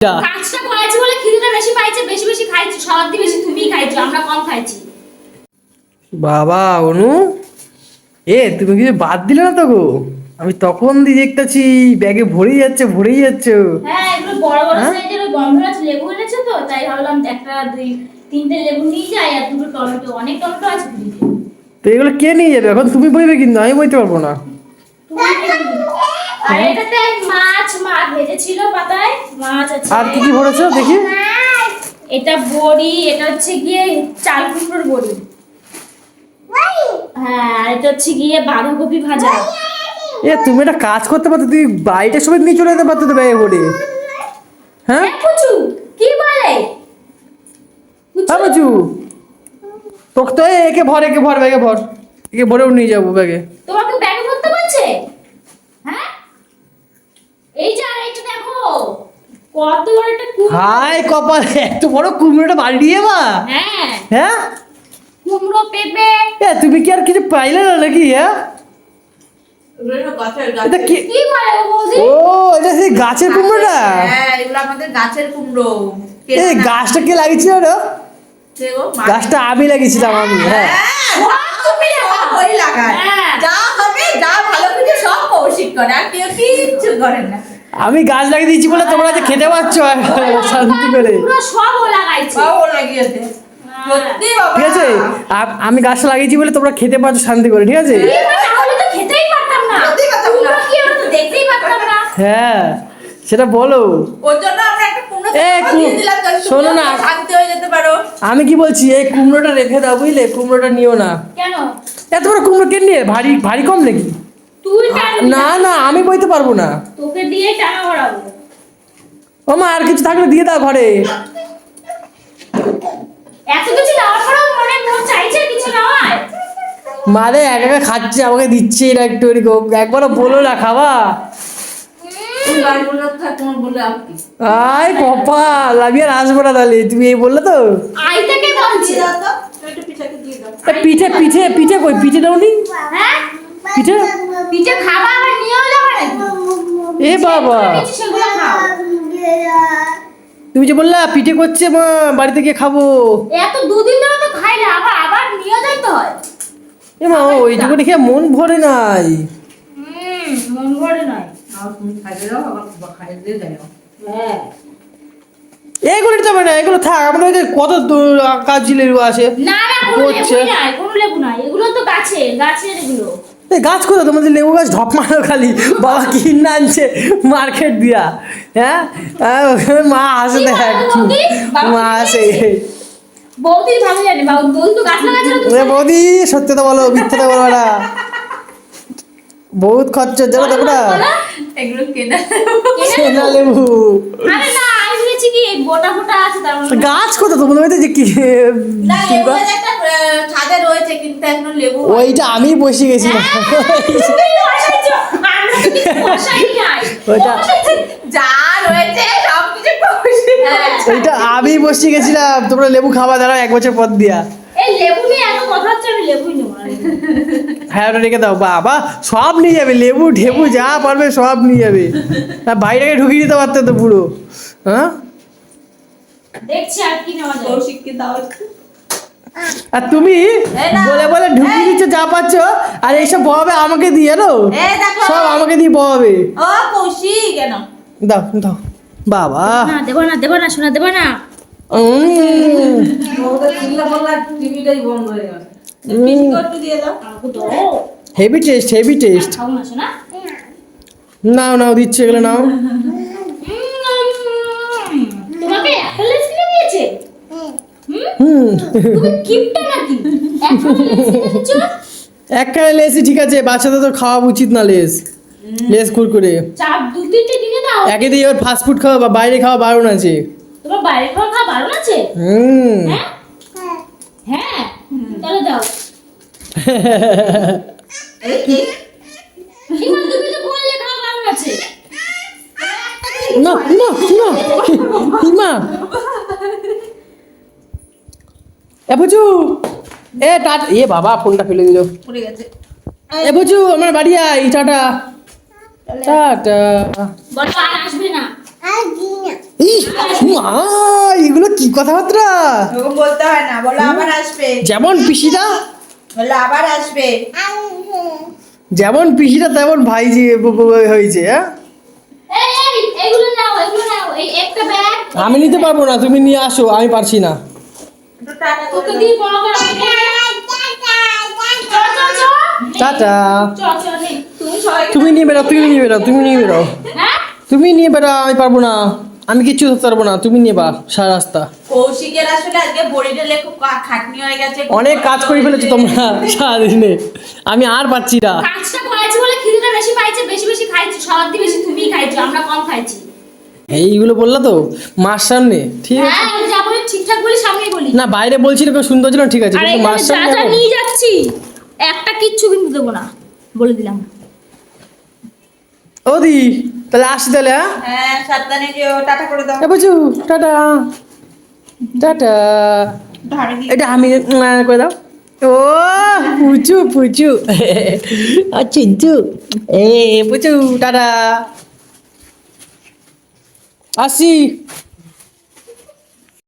কাজটা করেছি বলে খিদেটা বেশি পাইছে বেশি বেশি খাইছি দিয়ে বেশি তুমিই খাইছো আমরা কম খাইছি। বাবা অনু। এ তুমি কিছু বাদ দিলে না তো গো? আমি তখন দিয়ে দেখতেছি ব্যাগে ভরেই যাচ্ছে ভরেই যাচ্ছে। হ্যাঁ এগুলো বড় বড় হ্যাঁ? সাইজের গন্ধরাজ লেবু এনেছে তো? তাই ভাবলাম একটা দুই তিনটে লেবু নিয়ে যাই আর দুটো টমেটো। অনেক টমেটো আছে তো এগুলো কে নিয়ে যাবে? এখন তুমি বইবে কিন্তু আমি বইতে পারব না। আর এটাতে মাছ মাছ ভেজেছিল পাতায় মাছ আছে। আর কি কি ভরেছো দেখি? এটা বড়ি এটা হচ্ছে গিয়ে চাল কুমড়োর বড়ি। হ্যাঁ আর এটা হচ্ছে গিয়ে বাঁধাকপি ভাজা। এ তুমি একটা কাজ করতে পারতো তুমি বাড়িটার সময় নিয়ে চলে যেতে পারতো তো করে হ্যাঁ? এ, পুচু কি বলে? হ্যাঁ বাচু তোকে তো একে ভর একে ভর ব্যাগে ভর। একে ভরেও নিয়ে যাব ব্যাগে। তোমাকে ব্যাগে ধরতে বলছে হ্যাঁ এই যে আর দেখো। কত বড় একটা কুমড়ো। হাই কপাল এত বড় কুমড়োটা বাড়ি দিয়ে বা। হ্যাঁ। হ্যাঁ? কুমড়ো পেঁপে। এ তুমি কি আর কিছু পাইলে না নাকি হ্যাঁ? গাছের এটা কি? কি বলে গো বৌদি? ও এটা সেই গাছের কুমড়োটা? হ্যাঁ এগুলো আমাদের গাছের কুমড়ো। এই গাছটা কে লাগিয়েছিল রে? গাছটা আমি লাগিয়েছিলাম আমি তুমি লাগায়। হ্যাঁ। যা হবে যা ভালো কিছু সব কৌশিক করে আর কেউ কিচ্ছু করে না। আমি গাছ লাগিয়ে দিয়েছি বলে তোমরা যে খেতে পাচ্ছ? শান্তি করে ঠিক আছে? আমি গাছ লাগিয়েছি বলে তোমরা খেতে পাচ্ছ শান্তি করে ঠিক আছে? এই মা, তাহলে তো খেতেই পারতাম না। খেতেই পারতাম না। কুমড়ো কি আমরা তো দেখতেই পারতাম না। হ্যাঁ সেটা বলো। শোনো না। শান্তি হয়ে যেতে পারো। আমি কি বলছি এই কুমড়োটা রেখে দাও বুঝলে? কুমড়োটা নিও না। কেন? এত বড় কুমড়ো কে নিয়ে ভারী ভারী কম নাকি? না না আমি বইতে পারব না। তোকে দিয়ে টানা করাবো ও মা আর কিছু থাকলে দিয়ে দাও ঘরে। এত কিছু দেওয়ার পরেও মনে মন চাইছে কিছু মারে একা একা খাচ্ছে আমাকে দিচ্ছে এটা একটু এরকম একবারও বলো না খাবা। তুমি বাড়ি বলে থাক তোমার আয় কপাল আমি আর আসব না তাহলে। তুমি এই বললে তো? আইতে কে বলছে। দাও তো একটু পিঠাকে দিয়ে দাও। এ, পিঠে পিঠে পিঠে কই? পিঠে দাওনি? হ্যাঁ? পিঠে? পিঠে খাবা আবার নিয়েও যাবে এ বাবা। তুমি যে বললা পিঠে করছে মা বাড়িতে গিয়ে খাব। এত দুদিন ধরে তো খাই না আবার আবার নিয়ে যাইতে হয়। এ মা ওইটুকু দেখে মন ভরে নাই। হুম মন ভরে হ্যাঁ। এগুলো থাক আমাদের ওই যে কত দূর কাজ লেবু আছে। না না কোনো লেবু নাই কোনো লেবু নাই। এগুলো তো গাছে গাছের এগুলো। এই গাছ কোথায়? তোমাদের লেবু গাছ ঢপ মারো খালি। বাবা কিনে আনছে? মার্কেট দিয়া। হ্যাঁ? মা আসে দেখ। মা আসে। বৌদি? ভালো জানে বাবু বৌদি তো গাছ লাগাচ্ছে তো? ওরে সত্যি তো বলো মিথ্যে তো বলো না বহুত খরচ জানো তো না কেনা লেবু। গাছ কোথায়? তোমাদের যে কি গাছ? গাছ রয়েছে কিন্তু এখনও লেবু ওইটা আমি বসে বসাই নাই। ওইটা- বসাইছি। যা রয়েছে সব কিছু কৌশিক করেছে। ওইটা আমি বসে গেছিলাম। তোমরা লেবু খাওয়া দাঁড়াও এক বছর পর দিয়া। এই লেবু নিয়ে এত কথা হচ্ছে আমি লেবুই নেব হ্যাঁ ওটা রেখে দাও। বাবা সব নিয়ে যাবে। লেবু ঢেবু যা পারবে সব নিয়ে যাবে। আর বাইরেকে ঢুকিয়ে দিতে পারতে তো পুরো। হ্যাঁ? দেখছি আর কি নেওয়া যায়। আর তুমি বলে বলে ঢুকিয়ে দিচ্ছ যা পাচ্ছ আর এইসব বহাবে আমাকে দিয়ে জানো? সব আমাকে দিয়ে বহাবে। ও কৌশিক কেন? দাও দাও। বাবা। না দেবো না দেবো না শোনা দেবো না। হেভি টেস্ট হেভি টেস্ট না নাও নাও দিচ্ছে এগুলো নাও উম, তোমাকে অ্যাপেল আইসক্রিম দিয়েছে হুম। তুমি কিপটা নাকি? একখানে লেসই ঠিক আছে বাচ্চাদের তো খাওয়া উচিত না লেস লেস কুরকুরে। চার দু তিনটে দাও। একে দিয়ে ওর ফাস্ট ফুড খাওয়া বা বাইরে খাওয়া বারণ আছে। তোমার বাইরে খাওয়া খাওয়া বারণ আছে? হুম। হ্যাঁ? হ্যাঁ? তাহলে দাও। এই তুমি তো বললে খাওয়া বারণ আছে। না না না। হিমা বুঝু। এ টাট এ বাবা ফোনটা ফেলে দিল। পড়ে গেছে। এ বুঝু আমার বাড়ি আই টাটা। টাটা। বলো আর আসবে না? এগুলো কি কথাবার্তা? বলতে হয় না বলো আবার আসবে। যেমন পিসিটা। বলো আবার আসবে। যেমন পিসিটা তেমন ভাই যে ব- ব- হয়েছে হ্যাঁ? এই এই এগুলো নাও এগুলো নাও এই একটা ব্যাগ আমি নিতে পারব না তুমি নিয়ে আসো আমি পারছি না। তোকে দিয়ে বড় করে। টাটা। তুমি নিয়ে বেরাও তুমি নিয়ে তুমি নিয়ে হ্যাঁ? তুমি নিয়ে আমি পারব না। আমি কিচ্ছু ধরতে পারব না তুমি নিয়ে বা সারা রাস্তা। কৌশিকের আসলে আজকে বড়ি ঢেলে খুব খাটনি হয়ে গেছে। অনেক কাজ করে ফেলেছো তোমরা সারাদিনে। আমি আর পাচ্ছি না। কাজটা করেছি বলে খিদেটা বেশি পাইছে বেশি বেশি খাইছি সবার বেশি তুমিই খাইছো আমরা কম খাইছি। এইগুলো বললা তো? মার সামনে ঠিক আছে? হ্যাঁ আমি যা বলি ঠিকঠাক বলি সামনেই বলি। না বাইরে বলছি না সুন্দর ছিল ঠিক আছে আর কিন্তু মার সামনে যা নিয়ে যাচ্ছি একটা কিচ্ছু কিন্তু দেবো না বলে দিলাম। ও দি তাহলে আসি তাহলে হ্যাঁ? হ্যাঁ সাবধানে যেও টাটা করে দাও। এ বুঝু টাটা টাটা। এটা আমি করে দাও। ও পুচু পুচু। চিঞ্চু এ পুচু টাটা। আসি।